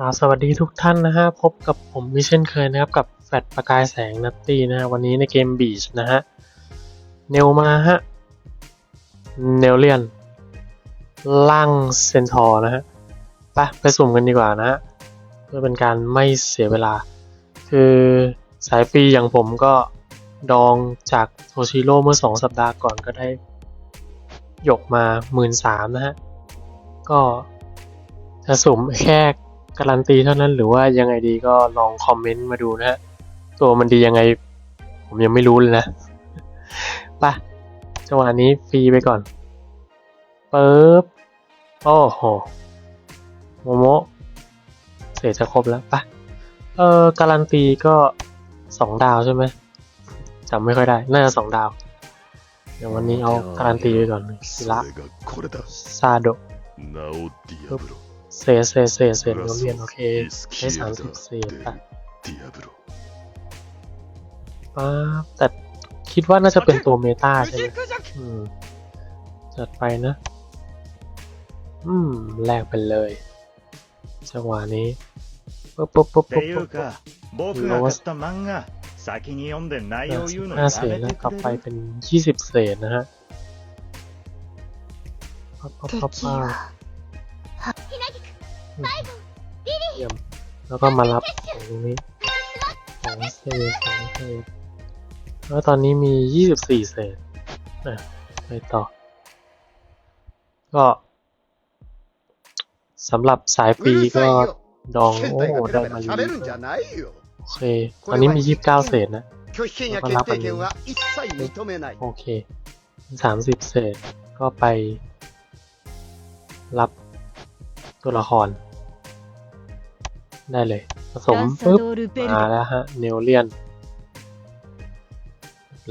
กราบสวัสดีทุกท่านนะฮะพบกับผมมิเช่นเคยนะครับกับแฟลชประกายแสงนัตตี้นะฮะวันนี้ในเกมบีชนะฮะเนลมาฮะเนลเลียนล่างเซนทอร์นะฮะไปไปสุ่มกันดีกว่านะฮะเพื่อเป็นการไม่เสียเวลา คือสายฟรีอย่างผมก็ดองจากโทชิโร่เมื่อสองสัปดาห์ก่อนก็ได้หยกมาหมื่นสามนะฮะก็จะสุ่มแค่ การันตีเท่านั้นหรือว่ายังไงดีก็ลองคอมเมนต์มาดูนะฮะตัวมันดียังไง ผมยังไม่รู้เลยนะปะจังหวะนี้ฟรีไปก่อนปึ๊บโอ้โหโมโมเสร็จจะครบแล้วปะเออการันตีก็สองดาวใช่ไหมจำไม่ค่อยได้ น่าจะสองดาวอย่างวันนี้เอาการันตีไปก่อนสิละซาโดะ เศษเศษเศษเศษล้วนเรียนโอเคได้สามสิบเศษอะป๊าแต่คิดว่าน่าจะเป็นตัวเมตาใช่ไหมอืจัดไปนะ อืมแลกไปเลยจังหวะนี้ปุ๊บปุ๊บปุ๊บปุ๊บปุ๊บปุ๊บห้าเศษนะกลับไปเป็นยี่สิบเศษนะฮะป๊บป๊บป๊บป๊บ เยี่ยมแล้วก็มารับตรงนี้สองเซษสองเซษแล้วตอนนี้มียี่สิบสี่เศษนะไปต่อ ก็สำหรับสายปีก็ดอง โอ้โหได้มาอยู่โอเค ตอนนี้มียี่สิบเศษนะแล้วก็รับอันนี้โอเสิบเศษก็ไปรับตัวละคร ได้เลย ผสมปุ๊บมาแล้วฮะเนลเลียน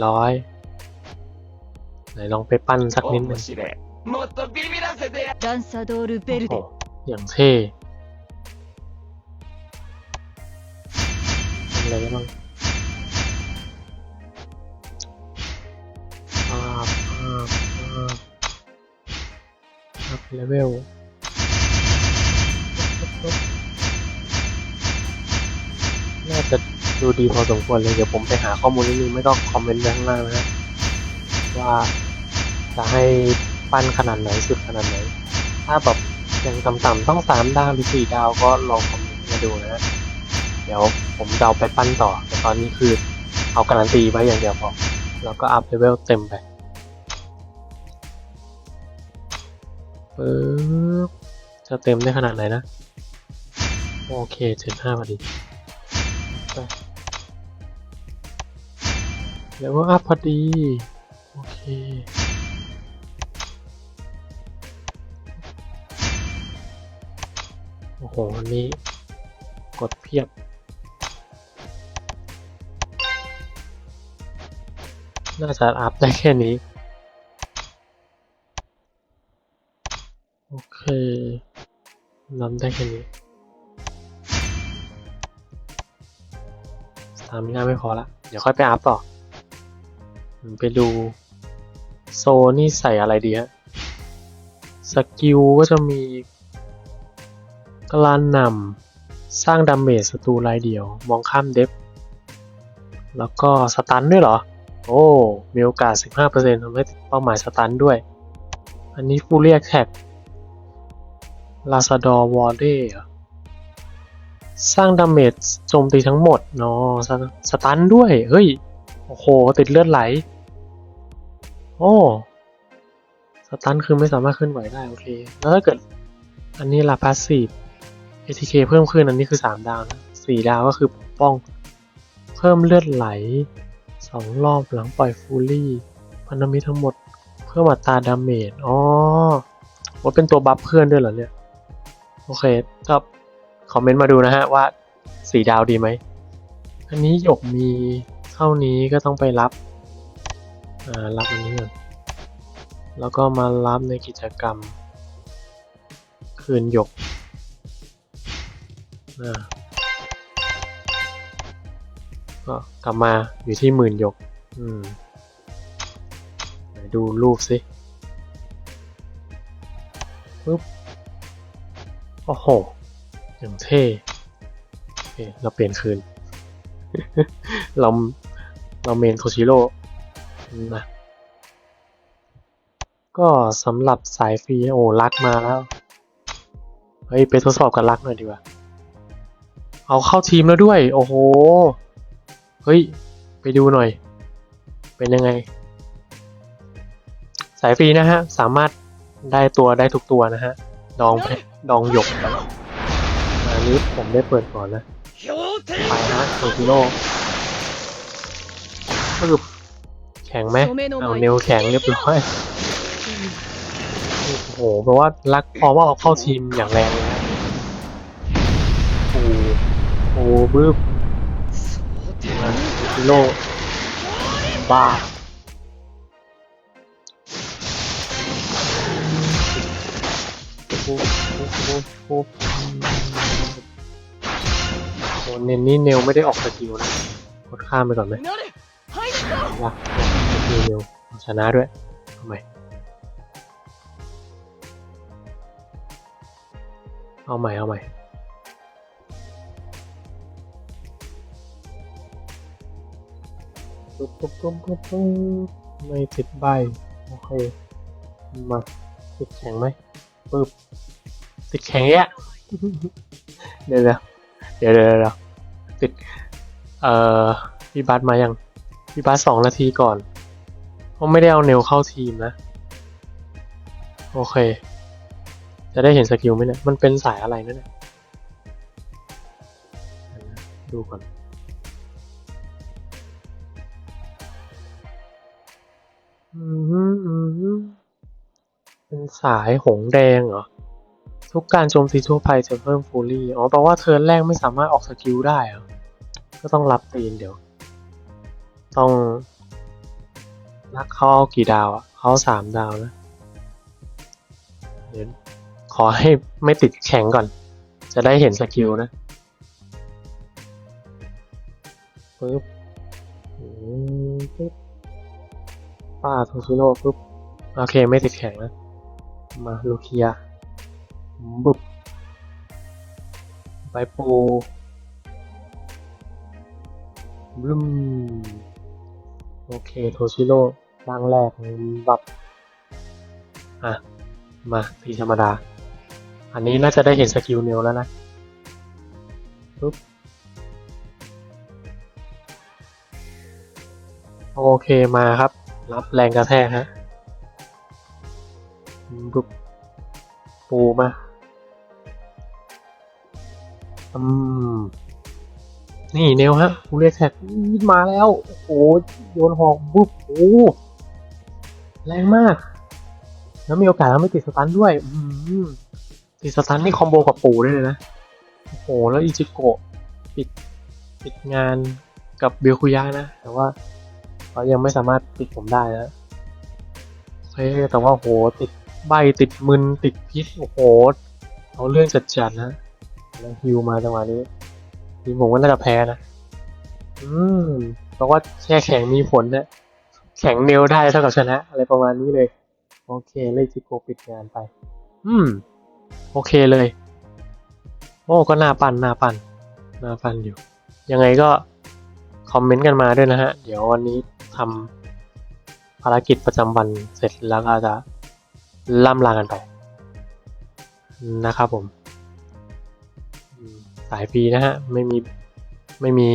ร้อยไหนลองไปปั้นสักนิดหนึ่งโอ้อย่างเท่อะไรได้บ้างภาพภาพภาพภาพเลเวล น่าจะดูดีพอสมควรเลยเดี๋ยวผมไปหาข้อมูลนิดนึงไม่ก็คอมเมนต์ไว้ข้างล่างนะว่าจะให้ปั้นขนาดไหนสุดขนาดไหน ถ้าแบบยังต่ำๆต้องสามดาวหรือสี่ดาวก็ลองคอมเมนต์มาดูนะฮะเดี๋ยวผมจะเอาไปปั้นต่อ แต่ตอนนี้คือเอาการันตีไว้อย่างเดียวพอแล้วก็อัพเลเวลเต็มไปปึ๊บจะเต็มได้ขนาดไหนนะ โอเคเจ็ดห้าพอดี ไปแล้วก็อัพพอดี โอเคโอ้โหอันนี้ กดเพียบ น่าจะอัพได้แค่นี้ โอเคนำได้แค่นี้ สตามิน่าไม่พอละ เดี๋ยวค่อยไปอัพต่อ ไปดูโซนี่ใส่อะไรดีฮะ สกิลก็จะมีกลานนำสร้างดาเมจศัตรูรายเดียว มองข้ามเดฟ แล้วก็สตันด้วยเหรอ โอ้ มีโอกาส 15%ทำให้เป้าหมายสตันด้วย อันนี้ฟูเรียกแท็กลาซาดอร์วอร์เด สร้างดาเมจโจมตีทั้งหมดเนาะสสตันด้วย เฮ้ย โอ้โห ติดเลือดไหล โอ้สตันคือไม่สามารถเคลื่อนไหวได้ โอเค แล้วถ้าเกิด อันนี้ลาพาสซีฟ ATK เพิ่มขึ้น อันนี้คือ 3 ดาวนะ4ดาวก็คือปกป้อง เพิ่มเลือดไหล 2 รอบหลังปล่อยฟูลี่พันธมิตรทั้งหมด เพิ่มอัตราดาเมจ อ๋อว่าเป็นตัวบัฟเพื่อนด้วยเหรอเนี่ย โอเคก็ คอมเมนต์มาดูนะฮะว่า4ดาวดีไหม อันนี้หยกมีเท่านี้ก็ต้องไปรับ อ่า รับอันนี้ก่อนแล้วก็มารับในกิจกรรม คืนหยกอ่าก็กลับมาอยู่ที่หมื่นหยก อืมดูรูปสิปุ๊บ โอ้โห อย่างเท่โอเคเราเปลี่ยนคืน เราเราเมนโทชิโร่นะก็สำหรับสายฟรีโอ้ลักมาแล้ว เฮ้ย ไปทดสอบกันลักหน่อยดีกว่า เอาเข้าทีมแล้วด้วย โอ้โห เฮ้ย ไปดูหน่อย เป็นยังไง สายฟรีนะฮะ สามารถได้ตัวได้ทุกตัวนะฮะ ดองเพชรดองหยก นนี้ผมได้เปิดก่อนนะไปนะโซซิโร่ปึ๊บแข็งไหมเอาเนวแข็งเรียบร้อยโอ้โหแปลว่ารักพร้อมว่าเอาเข้าทีมอย่างแรงเลยนะโอ้โหโอ้โหบึ้บนะโซซิโร่บ้า ปุ๊บปุ๊บปุ๊บปุ๊บโอ้เนนนี่เนลไม่ได้ออกสกิลนะกดข้ามไปก่อนไหมรักสกิลเนลชนะด้วยทำไมเอาใหม่ เอาใหม่ ปุ๊บปุ๊บปุ๊บปุ๊บปุ๊บไม่ติดใบ โอเค มาติดแข็งไหม ปึ๊บติดแข็งเนี้ยเดี๋ยวเดี๋ยวเดี๋ยวเดี๋ยวเดี๋ยวติดเอ่อพี่บัสมายังพี่บัสสองนาทีก่อนเขาไม่ได้เอาเนวเข้าทีมนะ โอเค จะได้เห็นสกิลไหมเนี่ย มันเป็นสายอะไรนั่นเนี่ยเดี๋ยวนะดูก่อนอืมฮึอืมฮึ เป็นสายหงแดงเหรอ ทุกการโจมตีทั่วไปจะเพิ่มฟูรี่ อ๋อ แปลว่าเทิร์นแรกไม่สามารถออกสกิลได้เหรอ ก็ต้องรับตีนเดี๋ยว ต้องรักเขาเอากี่ดาวอะเขาสามดาวนะ เดี๋ยวขอให้ไม่ติดแข็งก่อน จะได้เห็นสกิลนะปึ๊บปึ๊บป้าโทชิโร่ปึ๊บ โอเค ไม่ติดแข็งนะ มาลูเคียบุบไปปูบลูมโอเคโทชิโร่ร่างแรกบับอะ มาทีธรรมดา อันนี้น่าจะได้เห็นสกิลเนวแล้วนะปุ๊บโอเคมาครับ รับแรงกระแทกฮะ ปุ๊บปูมาอืมนี่เนวฮะกูเรียกแท็กมาแล้ว โอ้โหโยนหอกปุ๊บโอ้โหแรงมาก แล้วมีโอกาสทำให้ติดสตันด้วย อืมติดสตันนี่คอมโบกับปูได้เลยนะ โอ้โห แล้วอิจิโกะปิดปิดงานกับเบลคุยะนะ แต่ว่าเขายังไม่สามารถปิดผมได้นะเฮ้แต่ว่าโหติด ใบติดมึนติดพิษโอ้โหเอาเรื่องจัดๆนะแล้วฮิวมาจังหวะนี้ทีมผมก็น่าจะแพ้นะ อืมเพราะว่าแค่แข็งมีผลนะแข็งเนวได้เท่ากับชนะ อะไรประมาณนี้เลย โอเคเลยจิโกปิดงานไป อืม โอเคเลย โอ้ก็น่าปั่นน่าปั่นน่าปั่นอยู่ ยังไงก็คอมเมนต์กันมาด้วยนะฮะ เดี๋ยววันนี้ทำภารกิจประจำวันเสร็จแล้วก็จะ ล่ำลากันไปนะครับผมสายฟรีนะฮะ ไม่มีไม่มี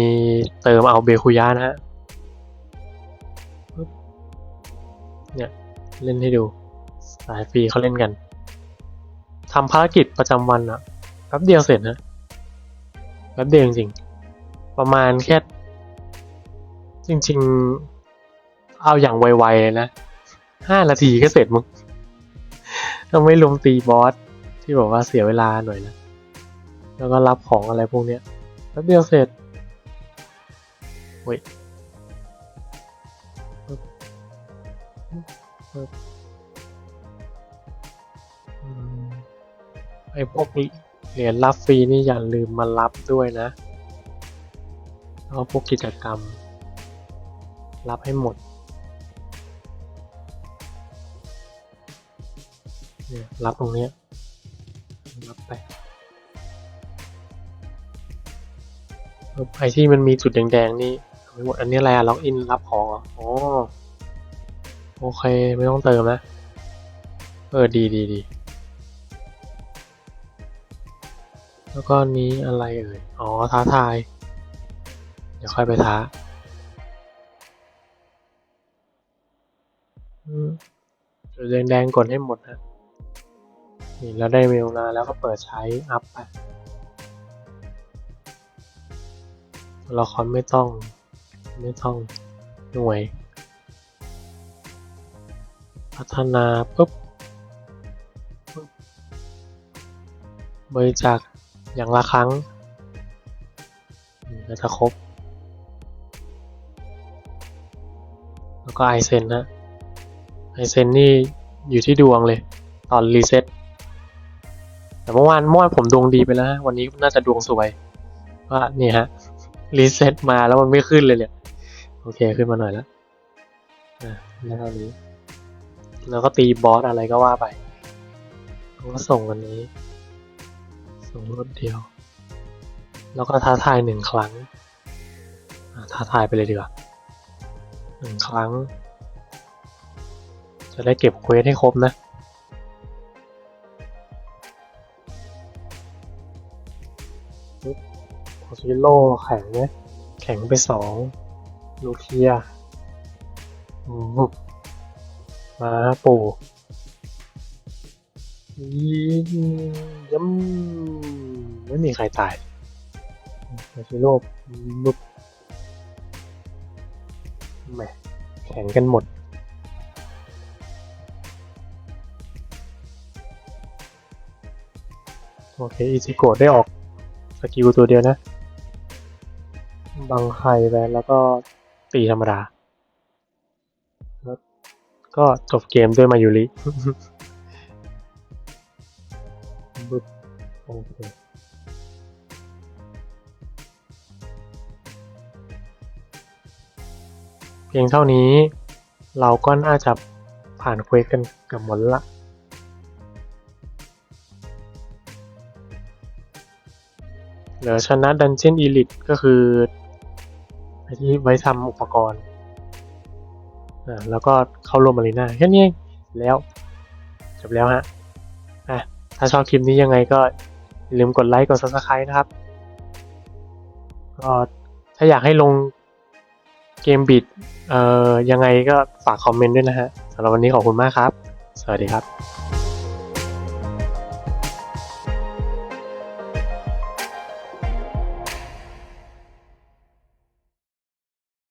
เติมเอาเบคุยะนะฮะเนี่ย เล่นให้ดู สายฟรีเขาเล่นกันทำภารกิจประจำวันอะแป๊บเดียวเสร็จนะแป๊บเดียวจริงๆประมาณแค่ จริง ๆ เอาอย่างไวๆเลยนะห้านาทีก็เสร็จมึง ต้องไม่ลุมตีบอสที่บอกว่าเสียเวลาหน่อยนะ แล้วก็รับของอะไรพวกเนี้ยแป๊บเดียวเสร็จเว้ยปึ๊บปึ๊บอืมไอพวกเหรียญรับฟรีนี่อย่าลืมมารับด้วยนะ แล้วพวกกิจกรรม รับให้หมด รับตรงนี้รับไปไอที่มันมีจุดแดงๆนี่เอาไปหมดอันนี้อะไรอะล็อกอินรับของเหรออ๋อโอเค ไม่ต้องเติมนะ เออ ดีดีดีแล้วก็นี้อะไรเอ่ย อ๋อ ท้าทาย เดี๋ยวค่อยไปท้า จุดแดงๆกดให้หมดนะ แล้วได้เมลมาแล้วก็เปิดใช้อัพไปละครไม่ต้อง ไม่ต้องหน่วย พัฒนาปุ๊บบริจาคอย่างละครั้งก็จะครบ แล้วก็ไอเซนนะไอเซนนี่อยู่ที่ดวงเลย ตอนรีเซ็ต แต่เมื่อวานเมื่อวานผมดวงดีไปแล้วฮะวันนี้น่าจะดวงสวยว่านี่ฮะรีเซ็ตมาแล้วมันไม่ขึ้นเลยเนี่ยโอเคขึ้นมาหน่อยแล้วอ่าแล้วเท่านี้ แล้วก็ตีบอสอะไรก็ว่าไปแล้วก็ส่งอันนี้ ส่งรวดเดียว แล้วก็ท้าทายหนึ่งครั้งท้าทายไปเลยดีกว่าหนึ่งครั้ง จะได้เก็บเควสให้ครบนะ โคซิโร่แข็งไหมแข็งไปสองลูเคียมมาปูยิงย้ำไม่มีใครตายโคซิโร่ลุบแหมแข็งกันหมดโอเค อิจิโกะได้ออก สกิลตัวเดียวนะ บังไคไปแล้วก็ตีธรรมดาแล้วก็จบเกมด้วยมายุริบึ๊บโอเคเพียงเท่านี้เราก็น่าจะผ่านเควสกันเกือบหมดละ เหลือชนะดันเจียนอีลิทก็คือไอที่ไว้ทำอุปกรณ์อ่าแล้วก็เข้าร่วมอารีนาแค่นี้เองแล้วจบแล้วฮะอะถ้าชอบคลิปนี้ยังไงก็อย่าลืมกดไลค์กด subscribe นะครับก็ถ้าอยากให้ลงเกมบิดเอ่อยังไงก็ฝากคอมเมนต์ด้วยนะฮะสำหรับวันนี้ขอบคุณมากครับ สวัสดีครับ